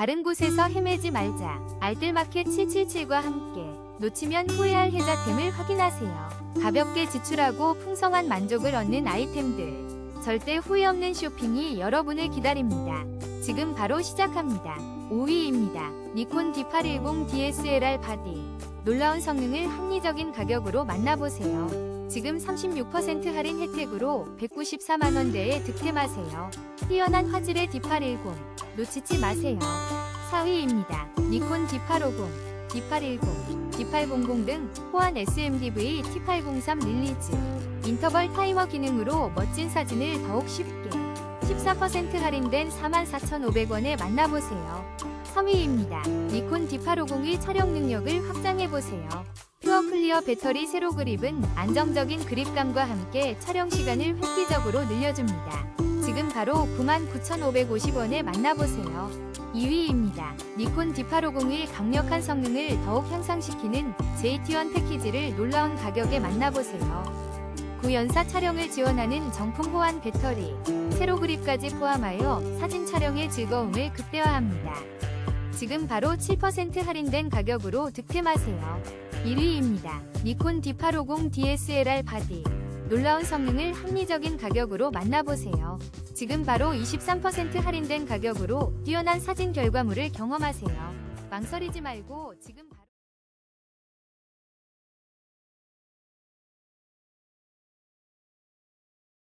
다른 곳에서 헤매지 말자. 알뜰마켓 777과 함께 놓치면 후회할 혜자템을 확인하세요. 가볍게 지출하고 풍성한 만족을 얻는 아이템들. 절대 후회 없는 쇼핑이 여러분을 기다립니다. 지금 바로 시작합니다. 5위입니다. 니콘 D810 DSLR 바디. 놀라운 성능을 합리적인 가격으로 만나보세요. 지금 36% 할인 혜택으로 194만원대에 득템하세요. 뛰어난 화질의 D810. 놓치지 마세요. 4위입니다. 니콘 D850, D810, D800 등 호환 SMDV T803 릴리즈. 인터벌 타이머 기능으로 멋진 사진을 더욱 쉽게 14% 할인된 44,500원에 만나보세요. 3위입니다. 니콘 D850의 촬영 능력을 확장해보세요. 퓨어 클리어 배터리 세로 그립은 안정적인 그립감과 함께 촬영 시간을 획기적으로 늘려줍니다. 지금 바로 99,550원에 만나보세요. 2위입니다. 니콘 D850의 강력한 성능을 더욱 향상시키는 JT1 패키지를 놀라운 가격에 만나보세요. 구연사 촬영을 지원하는 정품 호환 배터리, 세로 그립까지 포함하여 사진 촬영의 즐거움을 극대화합니다. 지금 바로 7% 할인된 가격으로 득템하세요. 1위입니다. 니콘 D850 DSLR 바디. 놀라운 성능을 합리적인 가격으로 만나보세요. 지금 바로 23% 할인된 가격으로 뛰어난 사진 결과물을 경험하세요. 망설이지 말고 지금